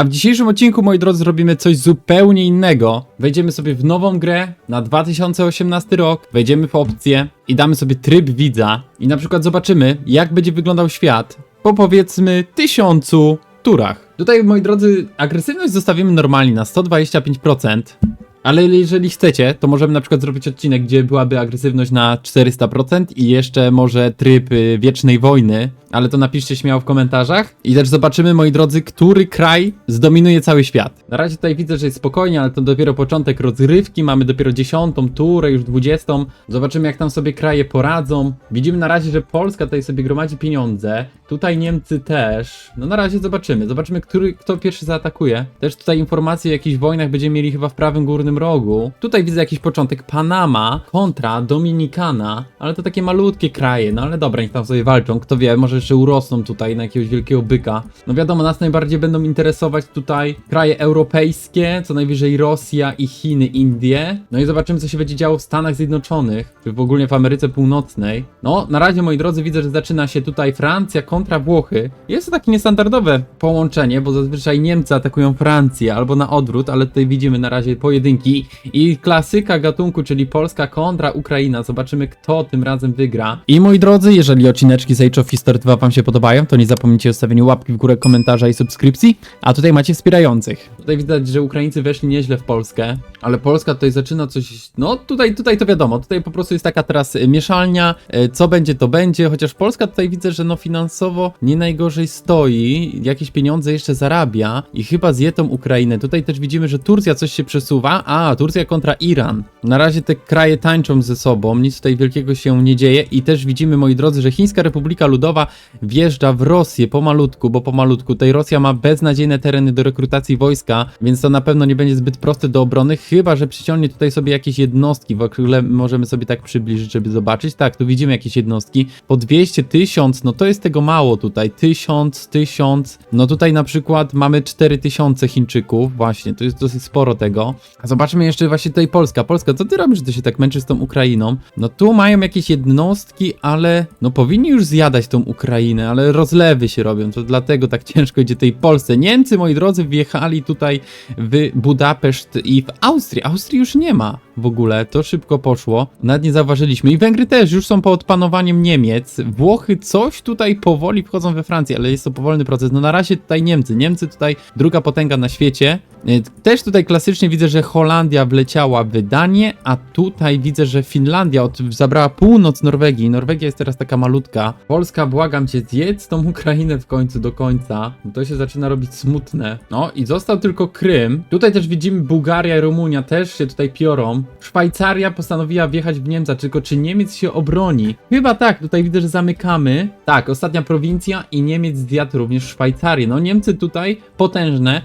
A w dzisiejszym odcinku, moi drodzy, zrobimy coś zupełnie innego. Wejdziemy sobie w nową grę na 2018 rok, wejdziemy w opcję i damy sobie tryb widza i na przykład zobaczymy, jak będzie wyglądał świat po powiedzmy tysiącu turach. Tutaj, moi drodzy, agresywność zostawimy normalnie na 125%. Ale jeżeli chcecie, to możemy na przykład zrobić odcinek, gdzie byłaby agresywność na 400% i jeszcze może tryb y, wiecznej wojny, ale to napiszcie śmiało w komentarzach. I też zobaczymy, moi drodzy, który kraj zdominuje cały świat. Na razie tutaj widzę, że jest spokojnie, ale to dopiero początek rozrywki, mamy dopiero 10, turę, już 20. Zobaczymy, jak tam sobie kraje poradzą. Widzimy na razie, że Polska tutaj sobie gromadzi pieniądze, tutaj Niemcy też. No na razie zobaczymy, zobaczymy, który, kto pierwszy zaatakuje. Też tutaj informacje o jakichś wojnach będziemy mieli chyba w prawym górnym rogu. Tutaj widzę jakiś początek, Panama kontra Dominikana, ale to takie malutkie kraje, no ale dobra, niech tam sobie walczą, kto wie, może jeszcze urosną tutaj na jakiegoś wielkiego byka. No wiadomo, nas najbardziej będą interesować tutaj kraje europejskie, co najwyżej Rosja i Chiny, Indie. No i zobaczymy, co się będzie działo w Stanach Zjednoczonych, czy w ogóle w Ameryce Północnej. No, na razie, moi drodzy, widzę, że zaczyna się tutaj Francja kontra Włochy. Jest to takie niestandardowe połączenie, bo zazwyczaj Niemcy atakują Francję, albo na odwrót, ale tutaj widzimy na razie pojedynki. I klasyka gatunku, czyli Polska kontra Ukraina. Zobaczymy, kto tym razem wygra. I moi drodzy, jeżeli odcineczki z Age of History 2 Wam się podobają, to nie zapomnijcie o stawieniu łapki w górę, komentarza i subskrypcji. A tutaj macie wspierających. Tutaj widać, że Ukraińcy weszli nieźle w Polskę, ale Polska tutaj zaczyna coś. No tutaj, tutaj to wiadomo, tutaj po prostu jest taka teraz y, mieszalnia, y, co będzie, to będzie. Chociaż Polska tutaj widzę, że no finansowo nie najgorzej stoi, jakieś pieniądze jeszcze zarabia i chyba zje tą Ukrainę. Tutaj też widzimy, że Turcja coś się przesuwa. A, Turcja kontra Iran. Na razie te kraje tańczą ze sobą, nic tutaj wielkiego się nie dzieje i też widzimy, moi drodzy, że Chińska Republika Ludowa wjeżdża w Rosję pomalutku, bo pomalutku. Tutaj Rosja ma beznadziejne tereny do rekrutacji wojska, więc to na pewno nie będzie zbyt proste do obrony, chyba że przyciągnie tutaj sobie jakieś jednostki. W ogóle możemy sobie tak przybliżyć, żeby zobaczyć. Tak, tu widzimy jakieś jednostki. Po 200, 1000, no to jest tego mało tutaj. 1000, 1000. No tutaj na przykład mamy 4000 Chińczyków, właśnie, to jest dosyć sporo tego. A zobaczmy jeszcze właśnie tutaj Polska. Polska, co ty robisz, że ty się tak męczysz z tą Ukrainą? No tu mają jakieś jednostki, ale no powinni już zjadać tą Ukrainę, ale rozlewy się robią, to dlatego tak ciężko idzie tej Polsce. Niemcy, moi drodzy, wjechali tutaj w Budapeszt i w Austrię. Austrii już nie ma w ogóle, to szybko poszło. Nawet nie zauważyliśmy. I Węgry też już są pod panowaniem Niemiec. Włochy coś tutaj powoli wchodzą we Francję, ale jest to powolny proces. No na razie tutaj Niemcy. Niemcy tutaj druga potęga na świecie. E, Też tutaj klasycznie widzę, że Holandia wleciała w Danię, a tutaj widzę, że Finlandia od, zabrała północ Norwegii. Norwegia jest teraz taka malutka. Polska, błagam cię, zjedz tą Ukrainę w końcu do końca. bo To się zaczyna robić smutne. No i został tylko Krym. Tutaj też widzimy Bułgaria i Rumunia też się tutaj piorą. Szwajcaria postanowiła wjechać w Niemca, tylko czy Niemiec się obroni? Chyba tak, tutaj widzę, że zamykamy. Tak, ostatnia prowincja i Niemiec zjadł również Szwajcarię. No Niemcy tutaj potężne.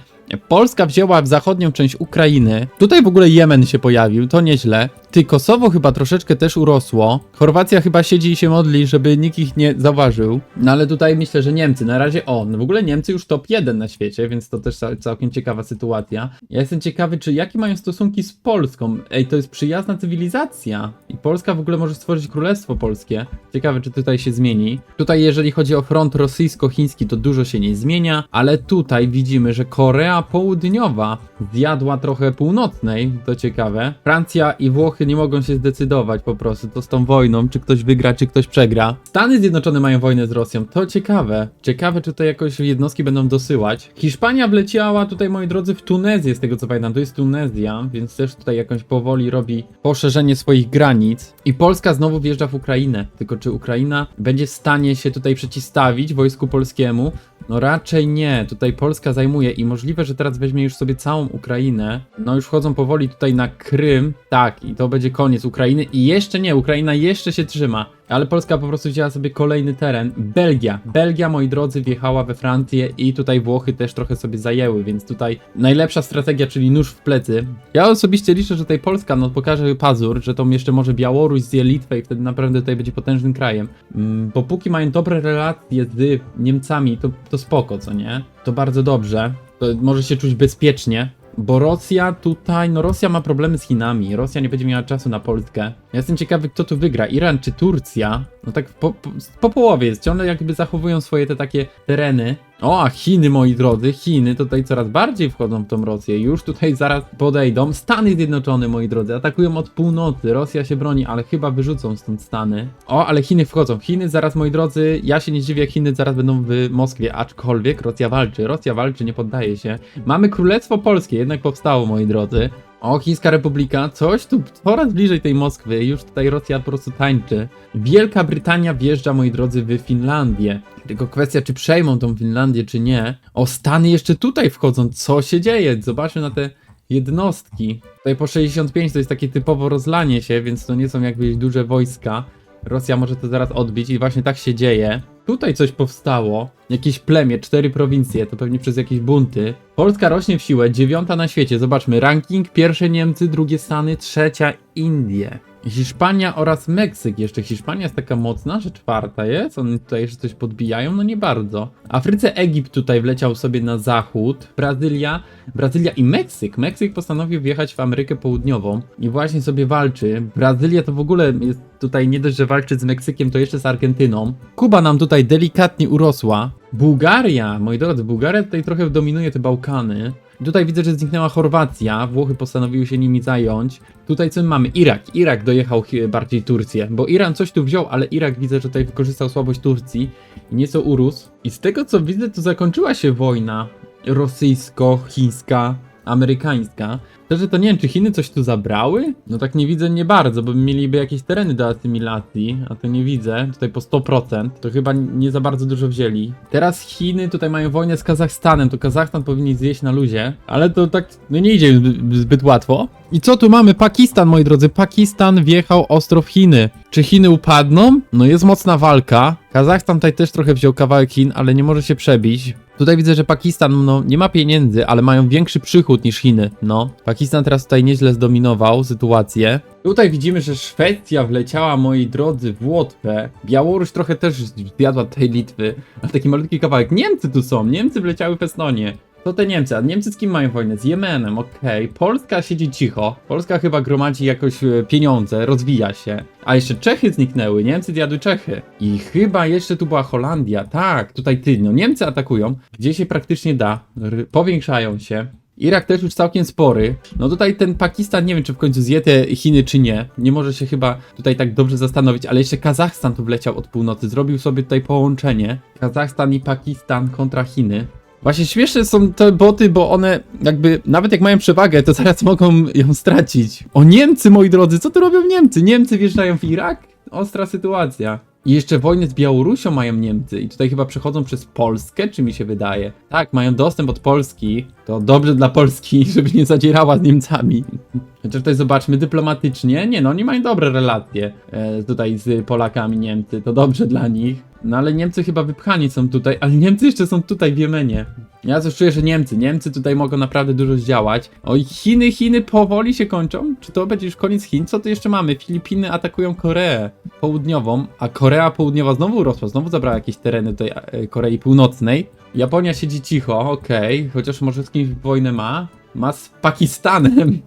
Polska wzięła w zachodnią część Ukrainy. Tutaj w ogóle Jemen się pojawił, to nieźle. Ty, Kosowo chyba troszeczkę też urosło. Chorwacja chyba siedzi i się modli, żeby nikt ich nie zauważył. No ale tutaj myślę, że Niemcy. Na razie on. W ogóle Niemcy już top 1 na świecie, więc to też cał- całkiem ciekawa sytuacja. Ja jestem ciekawy, czy jakie mają stosunki z Polską. Ej, to jest przyjazna cywilizacja. I Polska w ogóle może stworzyć królestwo polskie. Ciekawe, czy tutaj się zmieni. Tutaj, jeżeli chodzi o front rosyjsko-chiński, to dużo się nie zmienia, ale tutaj widzimy, że Korea Południowa zjadła trochę północnej, to ciekawe. Francja i Włochy nie mogą się zdecydować po prostu, to z tą wojną, czy ktoś wygra, czy ktoś przegra. Stany Zjednoczone mają wojnę z Rosją, to ciekawe. Ciekawe, czy tutaj jakoś jednostki będą dosyłać. Hiszpania wleciała tutaj, moi drodzy, w Tunezję, z tego co pamiętam, to jest Tunezja, więc też tutaj jakąś powoli robi poszerzenie swoich granic. I Polska znowu wjeżdża w Ukrainę, tylko czy Ukraina będzie w stanie się tutaj przeciwstawić wojsku polskiemu? No raczej nie, tutaj Polska zajmuje i możliwe, że teraz weźmie już sobie całą Ukrainę. No już wchodzą powoli tutaj na Krym, tak, i to będzie koniec Ukrainy i jeszcze nie, Ukraina jeszcze się trzyma. Ale Polska po prostu wzięła sobie kolejny teren. Belgia. Belgia, moi drodzy, wjechała we Francję i tutaj Włochy też trochę sobie zajęły, więc tutaj najlepsza strategia, czyli nóż w plecy. Ja osobiście liczę, że tutaj Polska no, pokaże pazur, że to jeszcze może Białoruś zje Litwę i wtedy naprawdę tutaj będzie potężnym krajem. Mm, bo póki mają dobre relacje z Niemcami, to, to spoko, co nie? To bardzo dobrze. To może się czuć bezpiecznie. Bo Rosja tutaj, no Rosja ma problemy z Chinami. Rosja nie będzie miała czasu na Polskę. Ja jestem ciekawy, kto tu wygra, Iran czy Turcja. No tak po, po, po połowie jest, ciągle jakby zachowują swoje te takie tereny. O, a Chiny, moi drodzy, Chiny tutaj coraz bardziej wchodzą w tą Rosję. Już tutaj zaraz podejdą. Stany Zjednoczone, moi drodzy, atakują od północy. Rosja się broni, ale chyba wyrzucą stąd Stany. O, ale Chiny wchodzą. Chiny zaraz, moi drodzy, ja się nie zdziwię, jak Chiny zaraz będą w Moskwie, aczkolwiek Rosja walczy. Rosja walczy, nie poddaje się. Mamy Królestwo Polskie, jednak powstało, moi drodzy. O, Chińska Republika, coś tu coraz bliżej tej Moskwy, już tutaj Rosja po prostu tańczy. Wielka Brytania wjeżdża, moi drodzy, w Finlandię. Tylko kwestia, czy przejmą tą Finlandię, czy nie. O, Stany jeszcze tutaj wchodzą, co się dzieje? Zobaczmy na te jednostki. Tutaj po 65 to jest takie typowo rozlanie się, więc to nie są jakby duże wojska. Rosja może to zaraz odbić i właśnie tak się dzieje. Tutaj coś powstało, jakieś plemię, cztery prowincje, to pewnie przez jakieś bunty. Polska rośnie w siłę, dziewiąta na świecie, zobaczmy, ranking, pierwsze Niemcy, drugie Stany, trzecia Indie. Hiszpania oraz Meksyk. Jeszcze Hiszpania jest taka mocna, że czwarta jest. Oni tutaj jeszcze coś podbijają, no nie bardzo. Afryce Egipt tutaj wleciał sobie na zachód. Brazylia, Brazylia i Meksyk. Meksyk postanowił wjechać w Amerykę Południową i właśnie sobie walczy. Brazylia to w ogóle jest tutaj nie dość, że walczy z Meksykiem, to jeszcze z Argentyną. Kuba nam tutaj delikatnie urosła. Bułgaria, moi drodzy, Bułgaria tutaj trochę dominuje te Bałkany. Tutaj widzę, że zniknęła Chorwacja, Włochy postanowiły się nimi zająć. Tutaj co my mamy? Irak. Irak dojechał bardziej Turcję, bo Iran coś tu wziął, ale Irak widzę, że tutaj wykorzystał słabość Turcji i nieco urósł. I z tego co widzę, to zakończyła się wojna rosyjsko-chińska, amerykańska. Także to nie wiem, czy Chiny coś tu zabrały? No tak nie widzę nie bardzo, bo mieliby jakieś tereny do asymilacji, a to nie widzę. Tutaj po 100%, to chyba nie za bardzo dużo wzięli. Teraz Chiny tutaj mają wojnę z Kazachstanem, to Kazachstan powinni zjeść na luzie, ale to tak no nie idzie zbyt łatwo. I co tu mamy? Pakistan, moi drodzy. Pakistan wjechał ostro w Chiny. Czy Chiny upadną? No jest mocna walka. Kazachstan tutaj też trochę wziął kawałek Chin, ale nie może się przebić. Tutaj widzę, że Pakistan no, nie ma pieniędzy, ale mają większy przychód niż Chiny. No, Pakistan teraz tutaj nieźle zdominował sytuację. Tutaj widzimy, że Szwecja wleciała, moi drodzy, w Łotwę. Białoruś trochę też zjadła tej Litwy, ale taki malutki kawałek. Niemcy tu są, Niemcy wleciały w Estonię. To te Niemcy, a Niemcy z kim mają wojnę? Z Jemenem, okej. Polska siedzi cicho. Polska chyba gromadzi jakoś e, pieniądze, rozwija się. A jeszcze Czechy zniknęły, Niemcy zjadły Czechy. I chyba jeszcze tu była Holandia, tak, tutaj ty, no Niemcy atakują, gdzie się praktycznie da, R powiększają się. Irak też już całkiem spory. No tutaj ten Pakistan, nie wiem czy w końcu zje te Chiny czy nie. Nie może się chyba tutaj tak dobrze zastanowić, ale jeszcze Kazachstan tu wleciał od północy. Zrobił sobie tutaj połączenie. Kazachstan i Pakistan kontra Chiny. Właśnie śmieszne są te boty, bo one jakby, nawet jak mają przewagę, to zaraz mogą ją stracić. O Niemcy, moi drodzy, co tu robią Niemcy? Niemcy wjeżdżają w Irak? Ostra sytuacja. I jeszcze wojnę z Białorusią mają Niemcy i tutaj chyba przechodzą przez Polskę, czy mi się wydaje? Tak, mają dostęp od Polski. To dobrze dla Polski, żeby nie zadzierała z Niemcami. Chociaż tutaj zobaczmy dyplomatycznie. Nie no, oni mają dobre relacje e, tutaj z Polakami Niemcy. To dobrze dla nich. No ale Niemcy chyba wypchani są tutaj, ale Niemcy jeszcze są tutaj w Jemenie. Ja coś czuję, że Niemcy, Niemcy tutaj mogą naprawdę dużo zdziałać. Oj, Chiny, Chiny powoli się kończą. Czy to będzie już koniec Chin? Co tu jeszcze mamy? Filipiny atakują Koreę Południową, a Korea Południowa znowu rosła, znowu zabrała jakieś tereny tutaj e, Korei Północnej. Japonia siedzi cicho, okej, chociaż może z kimś wojnę ma. Ma z Pakistanem.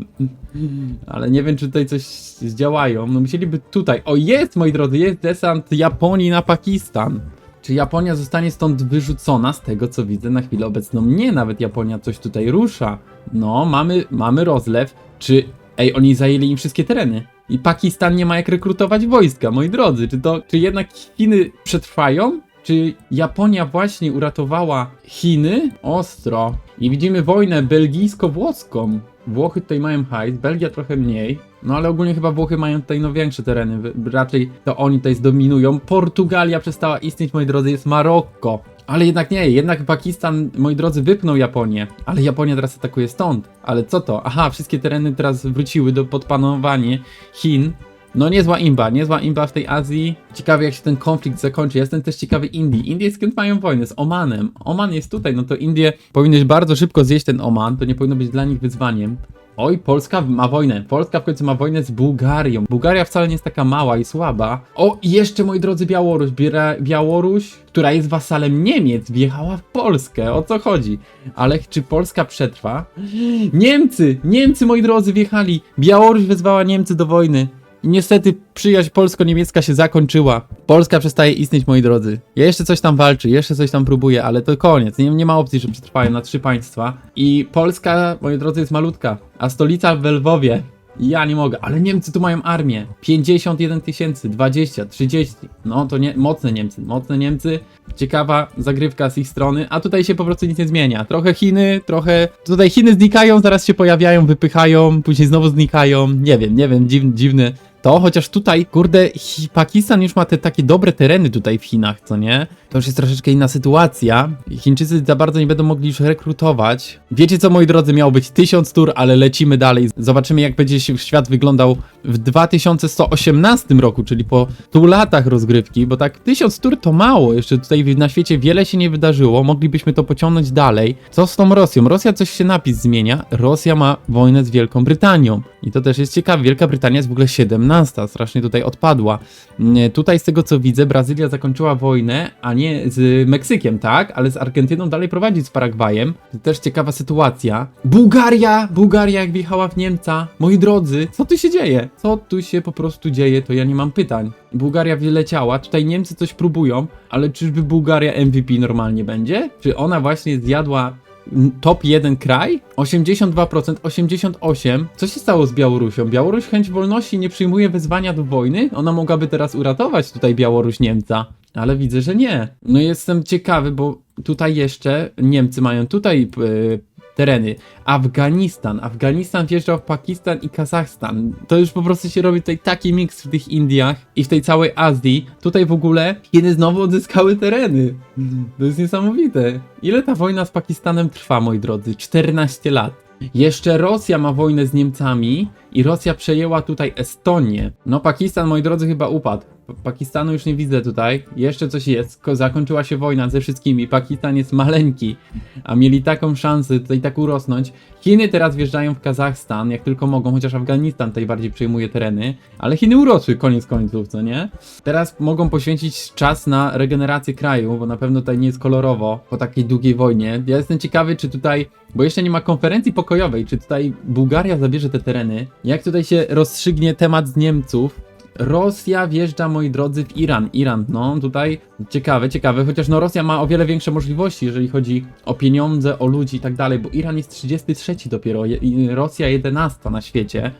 Ale nie wiem, czy tutaj coś zdziałają. No musieliby tutaj. O, jest, moi drodzy, jest desant Japonii na Pakistan. Czy Japonia zostanie stąd wyrzucona? Z tego co widzę na chwilę obecną nie, nawet Japonia coś tutaj rusza. No, mamy, mamy rozlew. Czy, ej, oni zajęli im wszystkie tereny. I Pakistan nie ma jak rekrutować wojska, moi drodzy. Czy to, czy jednak Chiny przetrwają? Czy Japonia właśnie uratowała Chiny? Ostro. I widzimy wojnę belgijsko-włoską. Włochy tutaj mają hajs, Belgia trochę mniej. No ale ogólnie chyba Włochy mają tutaj no większe tereny. Raczej to oni tutaj zdominują. Portugalia przestała istnieć, moi drodzy, jest Marokko. Ale jednak nie, jednak Pakistan, moi drodzy, wypnął Japonię. Ale Japonia teraz atakuje stąd. Ale co to? Aha, wszystkie tereny teraz wróciły do podpanowania Chin. No niezła imba, niezła imba w tej Azji. Ciekawy jak się ten konflikt zakończy. Jestem też ciekawy Indii. Indie z kim mają wojnę? Z Omanem. Oman jest tutaj, no to Indie powinny bardzo szybko zjeść ten Oman. To nie powinno być dla nich wyzwaniem. Oj, Polska ma wojnę. Polska w końcu ma wojnę z Bułgarią. Bułgaria wcale nie jest taka mała i słaba. O, i jeszcze, moi drodzy, Białoruś. Biera, Białoruś, która jest wasalem Niemiec, wjechała w Polskę. O co chodzi? Ale czy Polska przetrwa? Niemcy! Niemcy, moi drodzy, wjechali. Białoruś wezwała Niemcy do wojny. I niestety przyjaźń polsko-niemiecka się zakończyła. Polska przestaje istnieć, moi drodzy. Ja jeszcze coś tam walczy, jeszcze coś tam próbuję, ale to koniec. Nie, nie ma opcji, że przetrwają na trzy państwa. I Polska, moi drodzy, jest malutka, a stolica w Lwowie. Ja nie mogę, ale Niemcy tu mają armię. 51 tysięcy, 20, 30. No to nie, mocne Niemcy, mocne Niemcy. Ciekawa zagrywka z ich strony, a tutaj się po prostu nic nie zmienia. Trochę Chiny, trochę. Tutaj Chiny znikają, zaraz się pojawiają, wypychają, później znowu znikają. Nie wiem, nie wiem, dziw, dziwny. To, chociaż tutaj, kurde, Pakistan już ma te takie dobre tereny tutaj w Chinach, co nie? To już jest troszeczkę inna sytuacja. Chińczycy za bardzo nie będą mogli już rekrutować. Wiecie co, moi drodzy, miało być 1000 tur, ale lecimy dalej. Zobaczymy, jak będzie się świat wyglądał w 2118 roku, czyli po 100 latach rozgrywki, bo tak 1000 tur to mało. Jeszcze tutaj na świecie wiele się nie wydarzyło. Moglibyśmy to pociągnąć dalej. Co z tą Rosją? Rosja coś się napis zmienia. Rosja ma wojnę z Wielką Brytanią. I to też jest ciekawe. Wielka Brytania jest w ogóle 17. Strasznie tutaj odpadła. Tutaj z tego co widzę, Brazylia zakończyła wojnę, a nie z Meksykiem, tak? Ale z Argentyną dalej prowadzi z Paragwajem. To też ciekawa sytuacja. Bułgaria! Bułgaria jak wjechała w Niemca. Moi drodzy, co tu się dzieje? Co tu się po prostu dzieje, to ja nie mam pytań. Bułgaria wyleciała, tutaj Niemcy coś próbują, ale czyżby Bułgaria MVP normalnie będzie? Czy ona właśnie zjadła top 1 kraj? 82%, 88%. Co się stało z Białorusią? Białoruś chęć wolności nie przyjmuje wezwania do wojny? Ona mogłaby teraz uratować tutaj Białoruś Niemca. Ale widzę, że nie. No jestem ciekawy, bo tutaj jeszcze Niemcy mają tutaj tereny. Afganistan. Afganistan wjeżdżał w Pakistan i Kazachstan. To już po prostu się robi tutaj taki miks w tych Indiach i w tej całej Azji. Tutaj w ogóle Chiny znowu odzyskały tereny. To jest niesamowite. Ile ta wojna z Pakistanem trwa, moi drodzy? 14 lat. Jeszcze Rosja ma wojnę z Niemcami i Rosja przejęła tutaj Estonię. No Pakistan, moi drodzy, chyba upadł. Pa- Pakistanu już nie widzę tutaj. Jeszcze coś jest. Ko- Zakończyła się wojna ze wszystkimi. Pakistan jest maleńki, a mieli taką szansę tutaj tak urosnąć. Chiny teraz wjeżdżają w Kazachstan, jak tylko mogą, chociaż Afganistan tutaj bardziej przejmuje tereny. Ale Chiny urosły, koniec końców, co nie? Teraz mogą poświęcić czas na regenerację kraju, bo na pewno tutaj nie jest kolorowo po takiej długiej wojnie. Ja jestem ciekawy, czy tutaj, bo jeszcze nie ma konferencji pokojowej, czy tutaj Bułgaria zabierze te tereny. Jak tutaj się rozstrzygnie temat z Niemców, Rosja wjeżdża, moi drodzy, w Iran. Iran, no tutaj ciekawe, ciekawe, chociaż no Rosja ma o wiele większe możliwości, jeżeli chodzi o pieniądze, o ludzi i tak dalej, bo Iran jest 33 dopiero, Rosja 11 na świecie.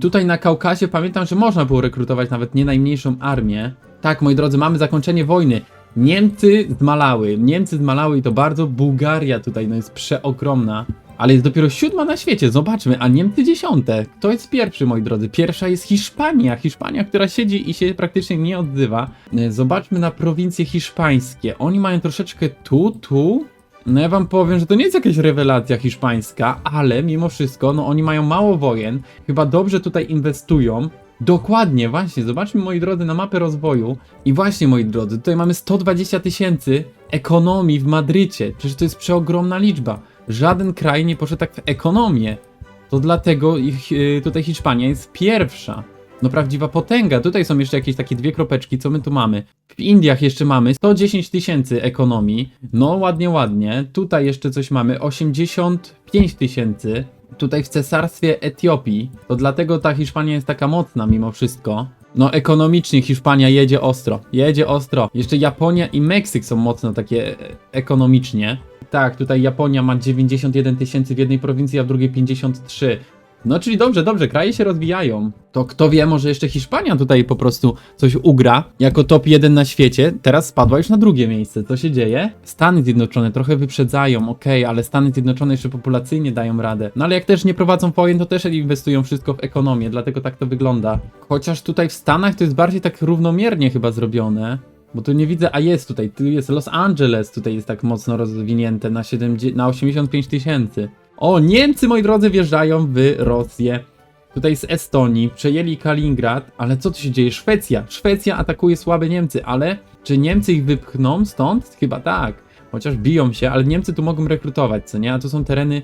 Tutaj na Kaukazie pamiętam, że można było rekrutować nawet nie najmniejszą armię. Tak, moi drodzy, mamy zakończenie wojny. Niemcy zmalały, Niemcy zmalały i to bardzo. Bułgaria tutaj no jest przeogromna. Ale jest dopiero siódma na świecie, zobaczmy, a Niemcy dziesiąte. Kto jest pierwszy, moi drodzy? Pierwsza jest Hiszpania. Hiszpania, która siedzi i się praktycznie nie odzywa. E, Zobaczmy na prowincje hiszpańskie. Oni mają troszeczkę tu, tu. No ja wam powiem, że to nie jest jakaś rewelacja hiszpańska, ale mimo wszystko, no oni mają mało wojen, chyba dobrze tutaj inwestują. Dokładnie, właśnie, zobaczmy moi drodzy na mapę rozwoju. I właśnie moi drodzy, tutaj mamy 120 tysięcy ekonomii w Madrycie. Przecież to jest przeogromna liczba. Żaden kraj nie poszedł tak w ekonomię. To dlatego ich, y, tutaj Hiszpania jest pierwsza. No prawdziwa potęga. Tutaj są jeszcze jakieś takie dwie kropeczki, co my tu mamy. W Indiach jeszcze mamy 110 tysięcy ekonomii. No ładnie, ładnie. Tutaj jeszcze coś mamy. 85 tysięcy. Tutaj w cesarstwie Etiopii. To dlatego ta Hiszpania jest taka mocna mimo wszystko. No ekonomicznie Hiszpania jedzie ostro. Jedzie ostro. Jeszcze Japonia i Meksyk są mocno takie e, ekonomicznie. Tak, tutaj Japonia ma 91 tysięcy w jednej prowincji, a w drugiej 53. No, czyli dobrze, dobrze, kraje się rozwijają. To kto wie, może jeszcze Hiszpania tutaj po prostu coś ugra jako top 1 na świecie. Teraz spadła już na drugie miejsce. Co się dzieje? Stany Zjednoczone trochę wyprzedzają, okej, ale Stany Zjednoczone jeszcze populacyjnie dają radę. No ale jak też nie prowadzą wojen, to też inwestują wszystko w ekonomię, dlatego tak to wygląda. Chociaż tutaj w Stanach to jest bardziej tak równomiernie chyba zrobione. Bo tu nie widzę, a jest tutaj, tu jest Los Angeles, tutaj jest tak mocno rozwinięte na, 70, na 85 tysięcy. O, Niemcy, moi drodzy, wjeżdżają w Rosję. Tutaj z Estonii, przejęli Kaliningrad, ale co tu się dzieje? Szwecja. Szwecja atakuje słabe Niemcy, ale czy Niemcy ich wypchną stąd? Chyba tak. Chociaż biją się, ale Niemcy tu mogą rekrutować, co nie? A to są tereny,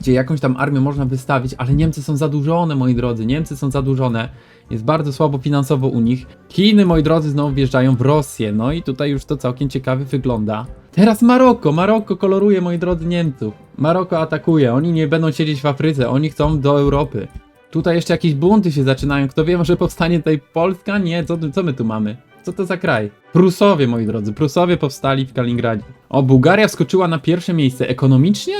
gdzie jakąś tam armię można wystawić, ale Niemcy są zadłużone, moi drodzy. Niemcy są zadłużone. Jest bardzo słabo finansowo u nich. Chiny, moi drodzy, znowu wjeżdżają w Rosję. No i tutaj już to całkiem ciekawie wygląda. Teraz Maroko. Maroko koloruje, moi drodzy, Niemców. Maroko atakuje. Oni nie będą siedzieć w Afryce. Oni chcą do Europy. Tutaj jeszcze jakieś bunty się zaczynają. Kto wie, może powstanie tutaj Polska? Nie, co, co my tu mamy? Co to za kraj? Prusowie, moi drodzy. Prusowie powstali w Kaliningradzie. O, Bułgaria wskoczyła na pierwsze miejsce. Ekonomicznie?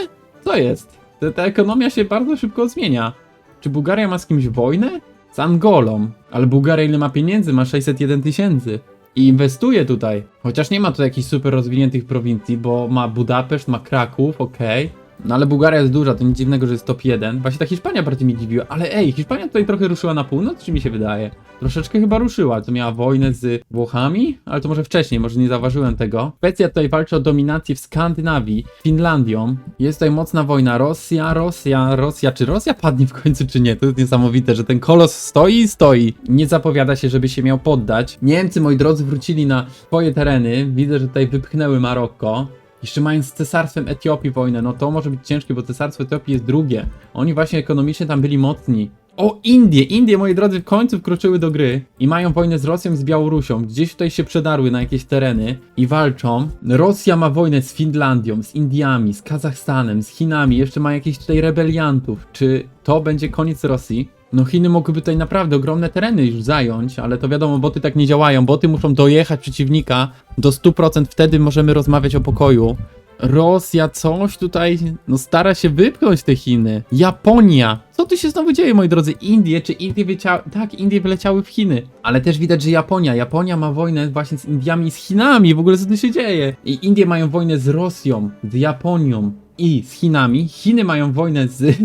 Co jest? Ta, ta ekonomia się bardzo szybko zmienia. Czy Bułgaria ma z kimś wojnę? Z Angolą. Ale Bułgaria ile ma pieniędzy? Ma 601 tysięcy. I inwestuje tutaj. Chociaż nie ma tu jakichś super rozwiniętych prowincji, bo ma Budapeszt, ma Kraków, okej. No ale Bułgaria jest duża, to nic dziwnego, że jest top 1. Właśnie ta Hiszpania bardziej mnie dziwiła, ale ej, Hiszpania tutaj trochę ruszyła na północ, czy mi się wydaje? Troszeczkę chyba ruszyła, to miała wojnę z Włochami, ale to może wcześniej, może nie zauważyłem tego. Szwecja tutaj walczy o dominację w Skandynawii, Finlandią. Jest tutaj mocna wojna, Rosja, Rosja, Rosja. Czy Rosja padnie w końcu, czy nie? To jest niesamowite, że ten kolos stoi i stoi. Nie zapowiada się, żeby się miał poddać. Niemcy, moi drodzy, wrócili na swoje tereny. Widzę, że tutaj wypchnęły Maroko. Jeszcze mając z cesarstwem Etiopii wojnę, no to może być ciężkie, bo cesarstwo Etiopii jest drugie. Oni właśnie ekonomicznie tam byli mocni. O, Indie! Indie, moi drodzy, w końcu wkroczyły do gry i mają wojnę z Rosją i z Białorusią. Gdzieś tutaj się przedarły na jakieś tereny i walczą. Rosja ma wojnę z Finlandią, z Indiami, z Kazachstanem, z Chinami. Jeszcze ma jakieś tutaj rebeliantów. Czy to będzie koniec Rosji? No Chiny mogłyby tutaj naprawdę ogromne tereny już zająć, ale to wiadomo, boty tak nie działają. Boty muszą dojechać przeciwnika do 100%, wtedy możemy rozmawiać o pokoju. Rosja coś tutaj, no stara się wypchnąć te Chiny. Japonia. Co tu się znowu dzieje, moi drodzy? Indie, czy Indie wyleciały? Tak, Indie wyleciały w Chiny. Ale też widać, że Japonia. Japonia ma wojnę właśnie z Indiami i z Chinami. W ogóle co tu się dzieje? I Indie mają wojnę z Rosją, z Japonią i z Chinami. Chiny mają wojnę z,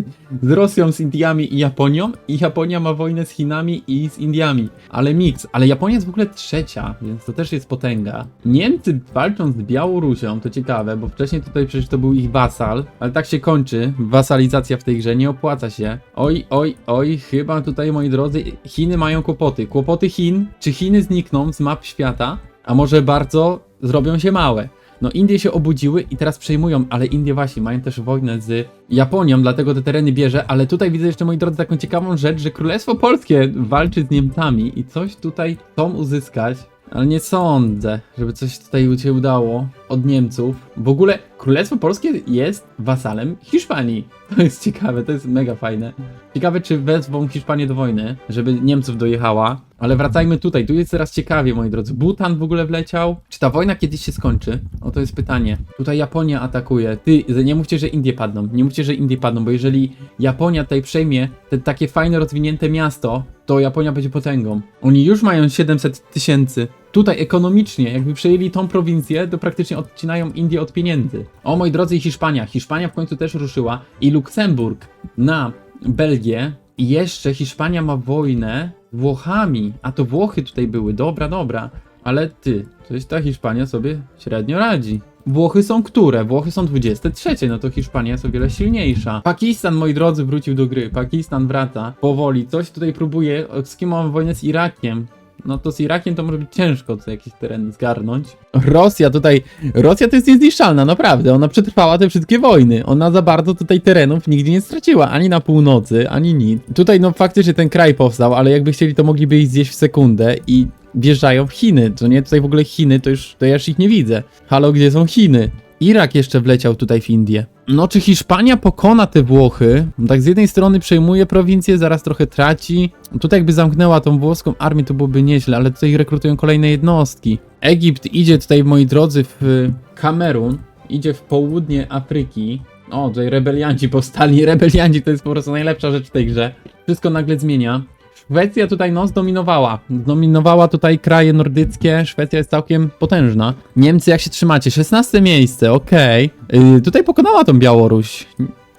z Rosją, z Indiami i Japonią. I Japonia ma wojnę z Chinami i z Indiami. Ale miks. Ale Japonia jest w ogóle trzecia, więc to też jest potęga. Niemcy walczą z Białorusią, to ciekawe, bo wcześniej tutaj przecież to był ich wasal. Ale tak się kończy. Wasalizacja w tej grze nie opłaca się. Oj, oj, oj, chyba tutaj, moi drodzy, Chiny mają kłopoty. Kłopoty Chin. Czy Chiny znikną z map świata? A może bardzo zrobią się małe? No Indie się obudziły i teraz przejmują, ale Indie właśnie mają też wojnę z Japonią, dlatego te tereny bierze, ale tutaj widzę jeszcze moi drodzy taką ciekawą rzecz, że Królestwo Polskie walczy z Niemcami i coś tutaj chcą uzyskać, ale nie sądzę, żeby coś tutaj się udało od Niemców. W ogóle Królestwo Polskie jest wasalem Hiszpanii. To jest ciekawe, to jest mega fajne. Ciekawe, czy wezwą Hiszpanię do wojny, żeby Niemców dojechała. Ale wracajmy tutaj, tu jest teraz ciekawie, moi drodzy. Butan w ogóle wleciał. Czy ta wojna kiedyś się skończy? O, to jest pytanie. Tutaj Japonia atakuje. Ty, nie mówcie, że Indie padną. Nie mówcie, że Indie padną, bo jeżeli Japonia tutaj przejmie te takie fajne, rozwinięte miasto, to Japonia będzie potęgą. Oni już mają 700 tysięcy. Tutaj ekonomicznie, jakby przejęli tą prowincję, to praktycznie odcinają Indię od pieniędzy. O, moi drodzy, Hiszpania. Hiszpania w końcu też ruszyła. I Luksemburg na Belgię. I jeszcze Hiszpania ma wojnę z Włochami. A to Włochy tutaj były. Dobra, dobra. Ale ty, coś ta Hiszpania sobie średnio radzi. Włochy są które? Włochy są 23, no to Hiszpania jest o wiele silniejsza. Pakistan, moi drodzy, wrócił do gry. Pakistan wraca powoli. Coś tutaj próbuje. Z kim mamy wojnę z Irakiem? No to z Irakiem to może być ciężko co jakieś tereny zgarnąć. Rosja tutaj, Rosja to jest niezniszczalna, naprawdę. Ona przetrwała te wszystkie wojny. Ona za bardzo tutaj terenów nigdzie nie straciła, ani na północy, ani nic. Tutaj no faktycznie ten kraj powstał, ale jakby chcieli to mogliby ich zjeść w sekundę i wjeżdżają w Chiny. To nie, tutaj w ogóle Chiny, to już, to ja już ich nie widzę. Halo, gdzie są Chiny? Irak jeszcze wleciał tutaj w Indię. No, czy Hiszpania pokona te Włochy? Tak, z jednej strony przejmuje prowincję, zaraz trochę traci. Tutaj jakby zamknęła tą włoską armię, to byłoby nieźle, ale tutaj rekrutują kolejne jednostki. Egipt idzie tutaj, moi drodzy, w Kamerun, idzie w południe Afryki. O, tutaj rebelianci powstali. Rebelianci to jest po prostu najlepsza rzecz w tej grze. Wszystko nagle zmienia. Szwecja tutaj no zdominowała. Zdominowała tutaj kraje nordyckie. Szwecja jest całkiem potężna. Niemcy jak się trzymacie? 16 miejsce, okej. Yy, tutaj pokonała tą Białoruś.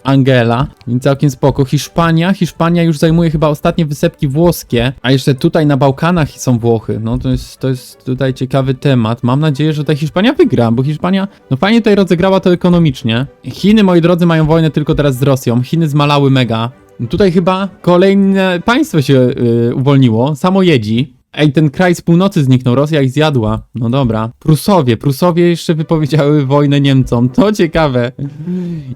Angela, więc całkiem spoko. Hiszpania, Hiszpania już zajmuje chyba ostatnie wysepki włoskie, a jeszcze tutaj na Bałkanach są Włochy. No to jest, to jest tutaj ciekawy temat. Mam nadzieję, że ta Hiszpania wygra, bo Hiszpania, no fajnie tutaj rozegrała to ekonomicznie. Chiny, moi drodzy, mają wojnę tylko teraz z Rosją. Chiny zmalały mega. Tutaj chyba kolejne państwo się yy, uwolniło, samojedzi. Ej, ten kraj z północy zniknął, Rosja ich zjadła. No dobra. Prusowie, Prusowie jeszcze wypowiedziały wojnę Niemcom, to ciekawe.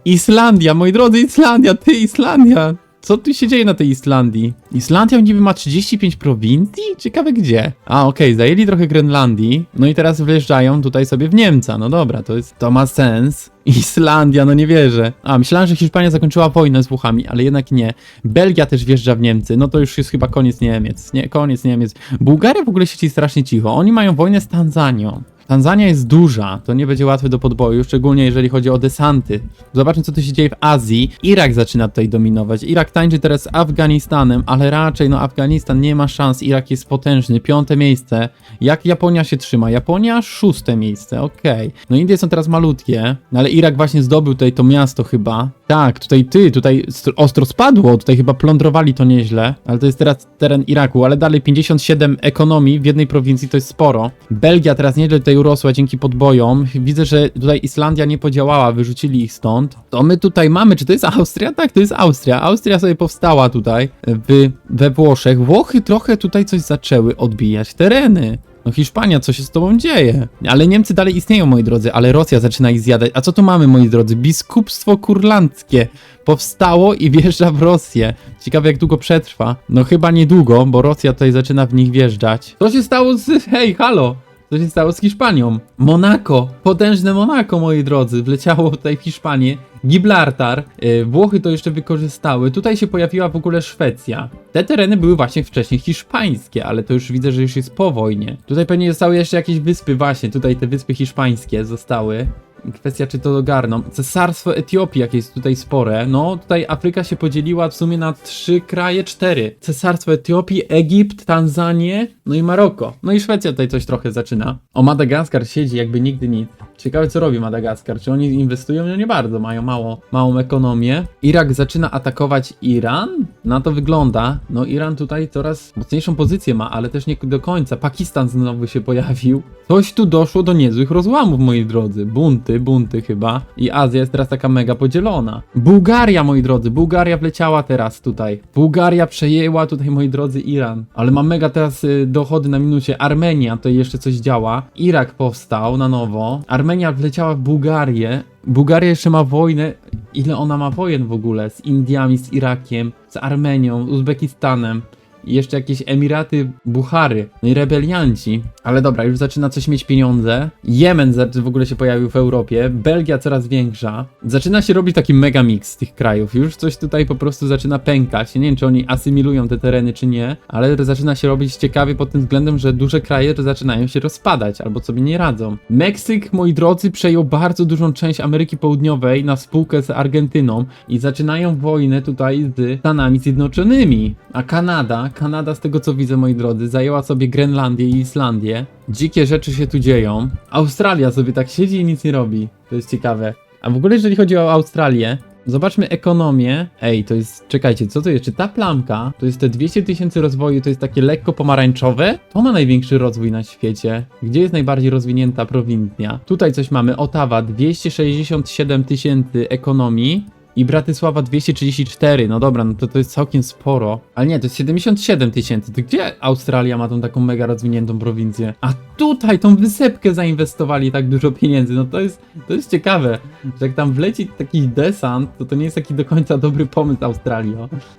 Islandia, moi drodzy, Islandia, ty Islandia. Co tu się dzieje na tej Islandii? Islandia niby ma 35 prowincji? Ciekawe gdzie. A, okej, zajęli trochę Grenlandii. No i teraz wjeżdżają tutaj sobie w Niemca. No dobra, to jest, to ma sens. Islandia, no nie wierzę. A, myślałem, że Hiszpania zakończyła wojnę z Włochami, ale jednak nie. Belgia też wjeżdża w Niemcy, no to już jest chyba koniec Niemiec. Nie, koniec Niemiec. Bułgaria w ogóle siedzi strasznie cicho. Oni mają wojnę z Tanzanią. Tanzania jest duża, to nie będzie łatwe do podboju, szczególnie jeżeli chodzi o desanty. Zobaczmy, co tu się dzieje w Azji. Irak zaczyna tutaj dominować. Irak tańczy teraz z Afganistanem, ale raczej, no, Afganistan nie ma szans. Irak jest potężny, piąte miejsce. Jak Japonia się trzyma? Japonia szóste miejsce, okej. No, Indie są teraz malutkie, no, ale Irak właśnie zdobył tutaj to miasto chyba. Tak, tutaj ty, tutaj st- ostro spadło, tutaj chyba plądrowali to nieźle, ale to jest teraz teren Iraku, ale dalej 57 ekonomii w jednej prowincji to jest sporo. Belgia teraz nieźle tutaj urosła dzięki podbojom. Widzę, że tutaj Islandia nie podziałała, wyrzucili ich stąd. To my tutaj mamy, czy to jest Austria? Tak, to jest Austria. Austria sobie powstała tutaj w, we Włoszech. Włochy trochę tutaj coś zaczęły odbijać tereny. No Hiszpania, co się z tobą dzieje? Ale Niemcy dalej istnieją, moi drodzy, ale Rosja zaczyna ich zjadać. A co tu mamy, moi drodzy? Biskupstwo kurlandzkie powstało i wjeżdża w Rosję. Ciekawe, jak długo przetrwa. No chyba niedługo, bo Rosja tutaj zaczyna w nich wjeżdżać. Co się stało z... Hej, halo! Co się stało z Hiszpanią? Monako, potężne Monako, moi drodzy, wleciało tutaj w Hiszpanię. Gibraltar, yy, Włochy to jeszcze wykorzystały. Tutaj się pojawiła w ogóle Szwecja. Te tereny były właśnie wcześniej hiszpańskie, ale to już widzę, że już jest po wojnie. Tutaj pewnie zostały jeszcze jakieś wyspy, właśnie, tutaj te wyspy hiszpańskie zostały. Kwestia, czy to ogarną. Cesarstwo Etiopii, jakie jest tutaj spore. No, tutaj Afryka się podzieliła w sumie na trzy kraje, cztery. Cesarstwo Etiopii, Egipt, Tanzanię, no i Maroko. No i Szwecja tutaj coś trochę zaczyna. O, Madagaskar siedzi jakby nigdy nic. Ciekawe, co robi Madagaskar. Czy oni inwestują? No nie bardzo, mają mało, małą ekonomię. Irak zaczyna atakować Iran? Na to wygląda. No, Iran tutaj coraz mocniejszą pozycję ma, ale też nie do końca. Pakistan znowu się pojawił. Coś tu doszło do niezłych rozłamów, moi drodzy. Bunty, bunty chyba. I Azja jest teraz taka mega podzielona. Bułgaria, moi drodzy, Bułgaria wleciała teraz tutaj. Bułgaria przejęła tutaj, moi drodzy, Iran. Ale ma mega teraz y, dochody na minucie. Armenia, to jeszcze coś działa. Irak powstał na nowo. Armenia wleciała w Bułgarię. Bułgaria jeszcze ma wojnę. Ile ona ma wojen w ogóle? Z Indiami, z Irakiem, z Armenią, Uzbekistanem. I jeszcze jakieś Emiraty Buchary, no i rebelianci. Ale dobra, już zaczyna coś mieć pieniądze. Jemen w ogóle się pojawił w Europie, Belgia coraz większa. Zaczyna się robić taki mega mix tych krajów. Już coś tutaj po prostu zaczyna pękać. Nie wiem, czy oni asymilują te tereny, czy nie, ale zaczyna się robić ciekawie pod tym względem, że duże kraje zaczynają się rozpadać albo sobie nie radzą. Meksyk, moi drodzy, przejął bardzo dużą część Ameryki Południowej na spółkę z Argentyną i zaczynają wojnę tutaj z Stanami Zjednoczonymi. A Kanada, Kanada z tego co widzę, moi drodzy, zajęła sobie Grenlandię i Islandię. Dzikie rzeczy się tu dzieją. Australia sobie tak siedzi i nic nie robi. To jest ciekawe. A w ogóle jeżeli chodzi o Australię, Zobaczmy ekonomię. Ej, to jest. Czekajcie, co to jest? Czy ta plamka to jest te 200 tysięcy rozwoju, to jest takie lekko pomarańczowe? To ma największy rozwój na świecie. Gdzie jest najbardziej rozwinięta prowincja? Tutaj coś mamy. Ottawa 267 tysięcy ekonomii. I Bratysława 234, no dobra, no to to jest całkiem sporo. Ale nie, to jest 77 tysięcy. To gdzie Australia ma tą taką mega rozwiniętą prowincję? A tutaj tą wysepkę zainwestowali tak dużo pieniędzy. No to jest, to jest ciekawe, że jak tam wleci taki desant, to to nie jest taki do końca dobry pomysł Australii.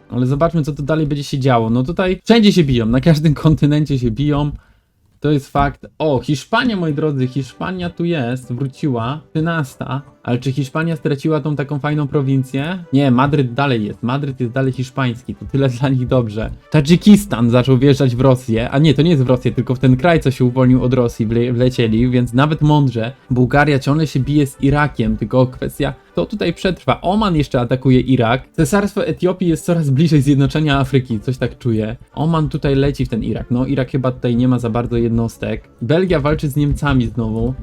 Ale zobaczmy, co tu dalej będzie się działo. No tutaj wszędzie się biją, na każdym kontynencie się biją. To jest fakt. O, Hiszpania, moi drodzy, Hiszpania tu jest, wróciła, 13. Ale czy Hiszpania straciła tą taką fajną prowincję? Nie, Madryt dalej jest. Madryt jest dalej hiszpański, to tyle dla nich dobrze. Tadżykistan zaczął wjeżdżać w Rosję, a nie, to nie jest w Rosję, tylko w ten kraj, co się uwolnił od Rosji, wle wlecieli, więc nawet mądrze. Bułgaria ciągle się bije z Irakiem, tylko kwestia, kto tutaj przetrwa. Oman jeszcze atakuje Irak. Cesarstwo Etiopii jest coraz bliżej zjednoczenia Afryki, coś tak czuję. Oman tutaj leci w ten Irak. No, Irak chyba tutaj nie ma za bardzo jednostek. Belgia walczy z Niemcami znowu.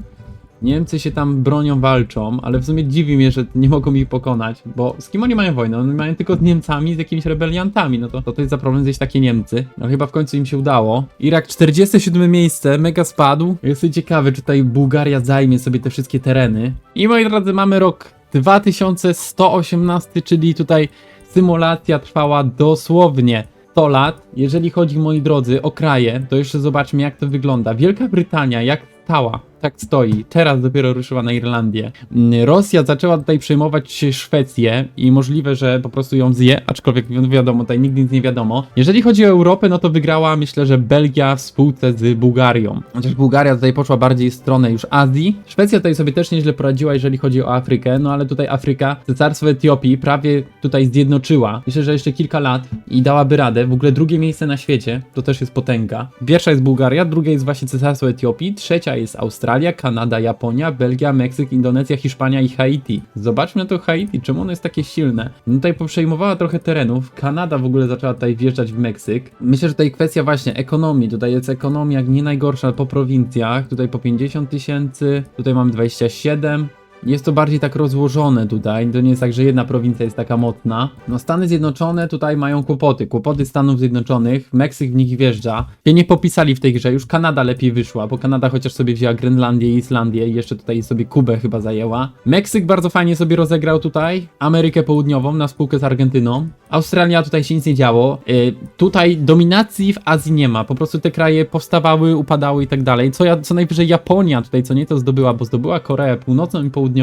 Niemcy się tam bronią, walczą, ale w sumie dziwi mnie, że nie mogą ich pokonać, bo z kim oni mają wojnę? Oni mają tylko z Niemcami, z jakimiś rebeliantami, no to, to to jest za problem zjeść takie Niemcy. No chyba w końcu im się udało. Irak 47 miejsce, mega spadł. Jestem ciekawy, czy tutaj Bułgaria zajmie sobie te wszystkie tereny. I moi drodzy, mamy rok 2118, czyli tutaj symulacja trwała dosłownie 100 lat. Jeżeli chodzi, moi drodzy, o kraje, to jeszcze zobaczmy, jak to wygląda. Wielka Brytania, jak stała, tak stoi. Teraz dopiero ruszyła na Irlandię. Mm, Rosja zaczęła tutaj przejmować Szwecję i możliwe, że po prostu ją zje, aczkolwiek wi- wiadomo, tutaj nigdy nic nie wiadomo. Jeżeli chodzi o Europę, no to wygrała myślę, że Belgia w spółce z Bułgarią. Chociaż Bułgaria tutaj poszła bardziej w stronę już Azji. Szwecja tutaj sobie też nieźle poradziła, jeżeli chodzi o Afrykę, no ale tutaj Afryka, cesarstwo Etiopii prawie tutaj zjednoczyła. Myślę, że jeszcze kilka lat i dałaby radę. W ogóle drugie miejsce na świecie, to też jest potęga. Pierwsza jest Bułgaria, druga jest właśnie cesarstwo Etiopii, trzecia jest Australia, Kanada, Japonia, Belgia, Meksyk, Indonezja, Hiszpania i Haiti. Zobaczmy na to Haiti, czemu ono jest takie silne. No tutaj poprzejmowała trochę terenów, Kanada w ogóle zaczęła tutaj wjeżdżać w Meksyk. Myślę, że tutaj kwestia właśnie ekonomii, tutaj jest ekonomia nie najgorsza po prowincjach, tutaj po 50 tysięcy, tutaj mamy 27, jest to bardziej tak rozłożone tutaj, to nie jest tak, że jedna prowincja jest taka mocna. No Stany Zjednoczone tutaj mają kłopoty, kłopoty Stanów Zjednoczonych, Meksyk w nich wjeżdża. Się nie popisali w tej grze, już Kanada lepiej wyszła, bo Kanada chociaż sobie wzięła Grenlandię i Islandię i jeszcze tutaj sobie Kubę chyba zajęła. Meksyk bardzo fajnie sobie rozegrał tutaj, Amerykę Południową na spółkę z Argentyną. Australia tutaj się nic nie działo. Yy, tutaj dominacji w Azji nie ma, po prostu te kraje powstawały, upadały i tak dalej. Co, ja, co najwyżej Japonia tutaj co nie to zdobyła, bo zdobyła Koreę Północną i Południową,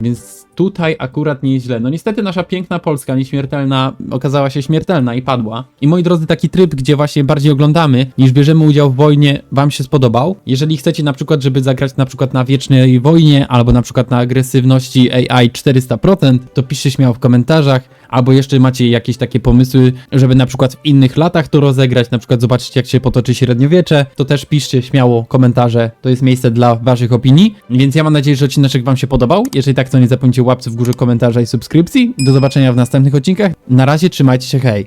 więc tutaj akurat nieźle. No niestety nasza piękna Polska, nieśmiertelna, okazała się śmiertelna i padła. I moi drodzy, taki tryb, gdzie właśnie bardziej oglądamy, niż bierzemy udział w wojnie, wam się spodobał. Jeżeli chcecie na przykład, żeby zagrać na przykład na wiecznej wojnie, albo na przykład na agresywności AI 400%, to piszcie śmiało w komentarzach. Albo jeszcze macie jakieś takie pomysły, żeby na przykład w innych latach to rozegrać, na przykład zobaczyć jak się potoczy średniowiecze, to też piszcie śmiało komentarze, to jest miejsce dla waszych opinii. Więc ja mam nadzieję, że odcinek wam się podobał. Jeżeli tak, to nie zapomnijcie łapcy w górze komentarza i subskrypcji. Do zobaczenia w następnych odcinkach. Na razie trzymajcie się, hej!